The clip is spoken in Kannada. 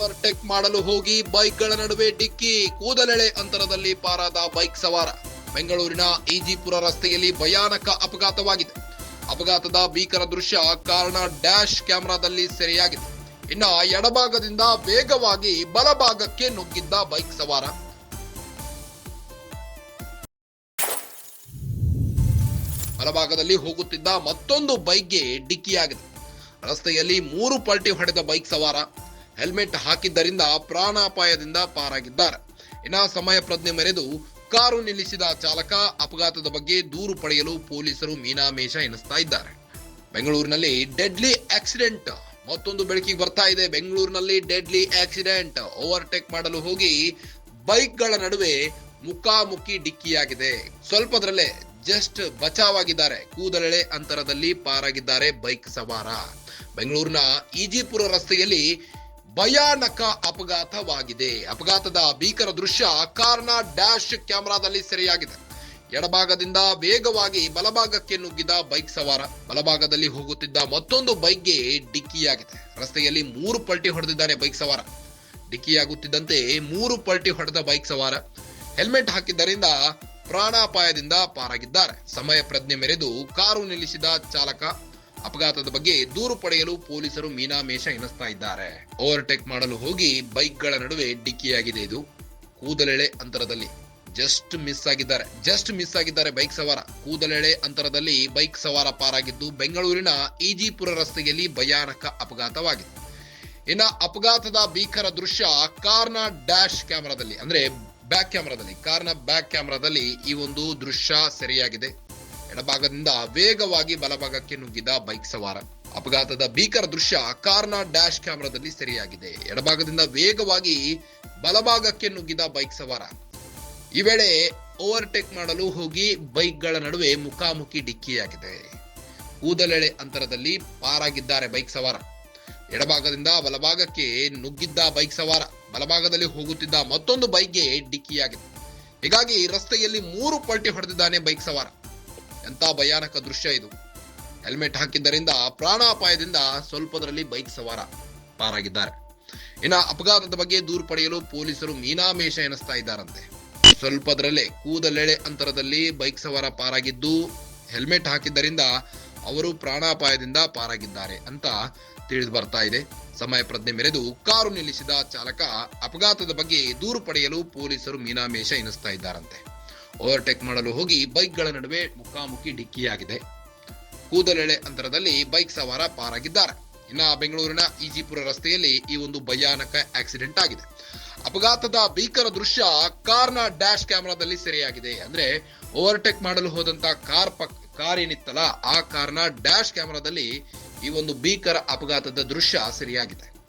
ಓವರ್ಟೇಕ್ ಮಾಡಲು ಹೋಗಿ ಬೈಕ್ಗಳ ನಡುವೆ ಡಿಕ್ಕಿ, ಕೂದಲೆಳೆ ಅಂತರದಲ್ಲಿ ಪಾರಾದ ಬೈಕ್ ಸವಾರ. ಬೆಂಗಳೂರಿನ ಈಜಿಪುರ ರಸ್ತೆಯಲ್ಲಿ ಭಯಾನಕ ಅಪಘಾತವಾಗಿದೆ. ಅಪಘಾತದ ಭೀಕರ ದೃಶ್ಯ ಕಾರಣ ಡ್ಯಾಶ್ ಕ್ಯಾಮೆರಾದಲ್ಲಿ ಸೆರೆಯಾಗಿದೆ. ಇನ್ನ ಎಡಭಾಗದಿಂದ ವೇಗವಾಗಿ ಬಲಭಾಗಕ್ಕೆ ನುಗ್ಗಿದ್ದ ಬೈಕ್ ಸವಾರ. ಬಲಭಾಗದಲ್ಲಿ ಹೋಗುತ್ತಿದ್ದ ಮತ್ತೊಂದು ಬೈಕ್ಗೆ ಡಿಕ್ಕಿಯಾಗಿದೆ. ರಸ್ತೆಯಲ್ಲಿ ಮೂರು ಪಲ್ಟಿ ಹೊಡೆದ ಬೈಕ್ ಸವಾರ. ಹೆಲ್ಮೆಟ್ ಹಾಕಿದ್ದರಿಂದ ಪ್ರಾಣಾಪಾಯದಿಂದ ಪಾರಾಗಿದ್ದಾರೆ. ಇನ್ನ ಸಮಯ ಪ್ರಜ್ಞೆ ಮೆರೆದು ಕಾರು ನಿಲ್ಲಿಸಿದ ಚಾಲಕ ಅಪಘಾತದ ಬಗ್ಗೆ ದೂರು ಪಡೆಯಲು ಪೊಲೀಸರು ಮೀನಾಮೇಷ ಎನಿಸ್ತಾ ಇದ್ದಾರೆ. ಬೆಂಗಳೂರಿನಲ್ಲಿ ಡೆಡ್ಲಿ ಆಕ್ಸಿಡೆಂಟ್. ಮತ್ತೊಂದು ಬೆಳಕಿಗೆ ಬರ್ತಾ ಇದೆ. ಬೆಂಗಳೂರಿನಲ್ಲಿ ಡೆಡ್ಲಿ ಆಕ್ಸಿಡೆಂಟ್. ಓವರ್ಟೇಕ್ ಮಾಡಲು ಹೋಗಿ ಬೈಕ್ಗಳ ನಡುವೆ ಮುಖಾಮುಖಿ ಡಿಕ್ಕಿಯಾಗಿದೆ. ಸ್ವಲ್ಪದರಲ್ಲೇ ಜಸ್ಟ್ ಬಚಾವಾಗಿದ್ದಾರೆ. ಕೂದಲೆಳೆ ಅಂತರದಲ್ಲಿ ಪಾರಾಗಿದ್ದಾರೆ ಬೈಕ್ ಸವಾರ. ಬೆಂಗಳೂರಿನ ಈಜಿಪುರ ರಸ್ತೆಯಲ್ಲಿ ಭಯಾನಕ ಅಪಘಾತವಾಗಿದೆ. ಅಪಘಾತದ ಭೀಕರ ದೃಶ್ಯ ಕಾರ್ನ ಡ್ಯಾಶ್ ಕ್ಯಾಮೆರಾದಲ್ಲಿ ಸೆರೆಯಾಗಿದೆ. ಎಡಭಾಗದಿಂದ ವೇಗವಾಗಿ ಬಲಭಾಗಕ್ಕೆ ನುಗ್ಗಿದ ಬೈಕ್ ಸವಾರ. ಬಲಭಾಗದಲ್ಲಿ ಹೋಗುತ್ತಿದ್ದ ಮತ್ತೊಂದು ಬೈಕ್ಗೆ ಡಿಕ್ಕಿಯಾಗಿದೆ. ರಸ್ತೆಯಲ್ಲಿ ಮೂರು ಪಲ್ಟಿ ಹೊಡೆದಿದ್ದಾನೆ ಬೈಕ್ ಸವಾರ. ಡಿಕ್ಕಿಯಾಗುತ್ತಿದ್ದಂತೆ ಮೂರು ಪಲ್ಟಿ ಹೊಡೆದ ಬೈಕ್ ಸವಾರ. ಹೆಲ್ಮೆಟ್ ಹಾಕಿದ್ದರಿಂದ ಪ್ರಾಣಾಪಾಯದಿಂದ ಪಾರಾಗಿದ್ದಾರೆ. ಸಮಯ ಪ್ರಜ್ಞೆ ಮೆರೆದು ಕಾರು ನಿಲ್ಲಿಸಿದ ಚಾಲಕ ಅಪಘಾತದ ಬಗ್ಗೆ ದೂರು ಪಡೆಯಲು ಪೊಲೀಸರು ಮೀನಾಮೇಷ ಎನಿಸ್ತಾ ಇದ್ದಾರೆ. ಓವರ್ಟೇಕ್ ಮಾಡಲು ಹೋಗಿ ಬೈಕ್ಗಳ ನಡುವೆ ಡಿಕ್ಕಿಯಾಗಿದೆ ಇದು. ಕೂದಲೆಳೆ ಅಂತರದಲ್ಲಿ ಜಸ್ಟ್ ಮಿಸ್ ಆಗಿದ್ದಾರೆ. ಜಸ್ಟ್ ಮಿಸ್ ಆಗಿದ್ದಾರೆ ಬೈಕ್ ಸವಾರ. ಕೂದಲೆಳೆ ಅಂತರದಲ್ಲಿ ಬೈಕ್ ಸವಾರ ಪಾರಾಗಿದ್ದು ಬೆಂಗಳೂರಿನ ಈಜಿಪುರ ರಸ್ತೆಯಲ್ಲಿ ಭಯಾನಕ ಅಪಘಾತವಾಗಿದೆ. ಇನ್ನ ಅಪಘಾತದ ಭೀಕರ ದೃಶ್ಯ ಕಾರ್ನ ಡ್ಯಾಶ್ ಕ್ಯಾಮೆರಾದಲ್ಲಿ, ಅಂದ್ರೆ ಬ್ಯಾಕ್ ಕ್ಯಾಮೆರಾದಲ್ಲಿ, ಕಾರ್ನ ಬ್ಯಾಕ್ ಕ್ಯಾಮೆರಾದಲ್ಲಿ ಈ ಒಂದು ದೃಶ್ಯ ಸೆರೆಯಾಗಿದೆ. ಎಡಭಾಗದಿಂದ ವೇಗವಾಗಿ ಬಲಭಾಗಕ್ಕೆ ನುಗ್ಗಿದ ಬೈಕ್ ಸವಾರ. ಅಪಘಾತದ ಭೀಕರ ದೃಶ್ಯ ಕಾರ್ನ ಡ್ಯಾಶ್ ಕ್ಯಾಮೆರಾದಲ್ಲಿ ಸೆರೆಯಾಗಿದೆ. ಎಡಭಾಗದಿಂದ ವೇಗವಾಗಿ ಬಲಭಾಗಕ್ಕೆ ನುಗ್ಗಿದ ಬೈಕ್ ಸವಾರ. ಈ ವೇಳೆ ಓವರ್ಟೇಕ್ ಮಾಡಲು ಹೋಗಿ ಬೈಕ್ಗಳ ನಡುವೆ ಮುಖಾಮುಖಿ ಡಿಕ್ಕಿಯಾಗಿದೆ. ಕೂದಲೆಳೆ ಅಂತರದಲ್ಲಿ ಪಾರಾಗಿದ್ದಾರೆ ಬೈಕ್ ಸವಾರ. ಎಡಭಾಗದಿಂದ ಬಲಭಾಗಕ್ಕೆ ನುಗ್ಗಿದ್ದ ಬೈಕ್ ಸವಾರ. ಬಲಭಾಗದಲ್ಲಿ ಹೋಗುತ್ತಿದ್ದ ಮತ್ತೊಂದು ಬೈಕ್ಗೆ ಡಿಕ್ಕಿಯಾಗಿದೆ. ಹೀಗಾಗಿ ರಸ್ತೆಯಲ್ಲಿ ಮೂರು ಪಲ್ಟಿ ಹೊಡೆದಿದ್ದಾನೆ ಬೈಕ್ ಸವಾರ. ಎಂತ ಭಯಾನಕ ದೃಶ್ಯ ಇದು. ಹೆಲ್ಮೆಟ್ ಹಾಕಿದ್ದರಿಂದ ಪ್ರಾಣಾಪಾಯದಿಂದ ಸ್ವಲ್ಪದರಲ್ಲಿ ಬೈಕ್ ಸವಾರ ಪಾರಾಗಿದ್ದಾರೆ. ಇನ್ನು ಅಪಘಾತದ ಬಗ್ಗೆ ದೂರು ಪಡೆಯಲು ಪೊಲೀಸರು ಮೀನಾಮೇಷ ಎನಿಸ್ತಾ ಇದ್ದಾರಂತೆ. ಸ್ವಲ್ಪದರಲ್ಲೇ ಕೂದಲೆಳೆ ಅಂತರದಲ್ಲಿ ಬೈಕ್ ಸವಾರ ಪಾರಾಗಿದ್ದು, ಹೆಲ್ಮೆಟ್ ಹಾಕಿದ್ದರಿಂದ ಅವರು ಪ್ರಾಣಾಪಾಯದಿಂದ ಪಾರಾಗಿದ್ದಾರೆ ಅಂತ ತಿಳಿದು ಬರ್ತಾ ಇದೆ. ಸಮಯ ಪ್ರಜ್ಞೆ ಮೆರೆದು ಕಾರು ನಿಲ್ಲಿಸಿದ ಚಾಲಕ ಅಪಘಾತದ ಬಗ್ಗೆ ದೂರು ಪಡೆಯಲು ಪೊಲೀಸರು ಮೀನಾಮೇಷ ಎನಿಸ್ತಾ ಇದ್ದಾರಂತೆ. ಓವರ್ಟೇಕ್ ಮಾಡಲು ಹೋಗಿ ಬೈಕ್ಗಳ ನಡುವೆ ಮುಖಾಮುಖಿ ಡಿಕ್ಕಿಯಾಗಿದೆ. ಕೂದಲೆಳೆ ಅಂತರದಲ್ಲಿ ಬೈಕ್ ಸವಾರ ಪಾರಾಗಿದ್ದಾರೆ. ಇನ್ನ ಬೆಂಗಳೂರಿನ ಈಜಿಪುರ ರಸ್ತೆಯಲ್ಲಿ ಈ ಒಂದು ಭಯಾನಕ ಆಕ್ಸಿಡೆಂಟ್ ಆಗಿದೆ. ಅಪಘಾತದ ಭೀಕರ ದೃಶ್ಯ ಕಾರ್ನ ಡ್ಯಾಶ್ ಕ್ಯಾಮೆರಾದಲ್ಲಿ ಸೆರೆಯಾಗಿದೆ. ಅಂದ್ರೆ ಓವರ್ಟೇಕ್ ಮಾಡಲು ಹೋದಂತ ಕಾರ್ ಪಕ್, ಕಾರ್ ಏನಿತ್ತಲ್ಲ, ಆ ಕಾರ್ನ ಡ್ಯಾಶ್ ಕ್ಯಾಮೆರಾದಲ್ಲಿ ಈ ಒಂದು ಭೀಕರ ಅಪಘಾತದ ದೃಶ್ಯ ಸೆರೆಯಾಗಿದೆ.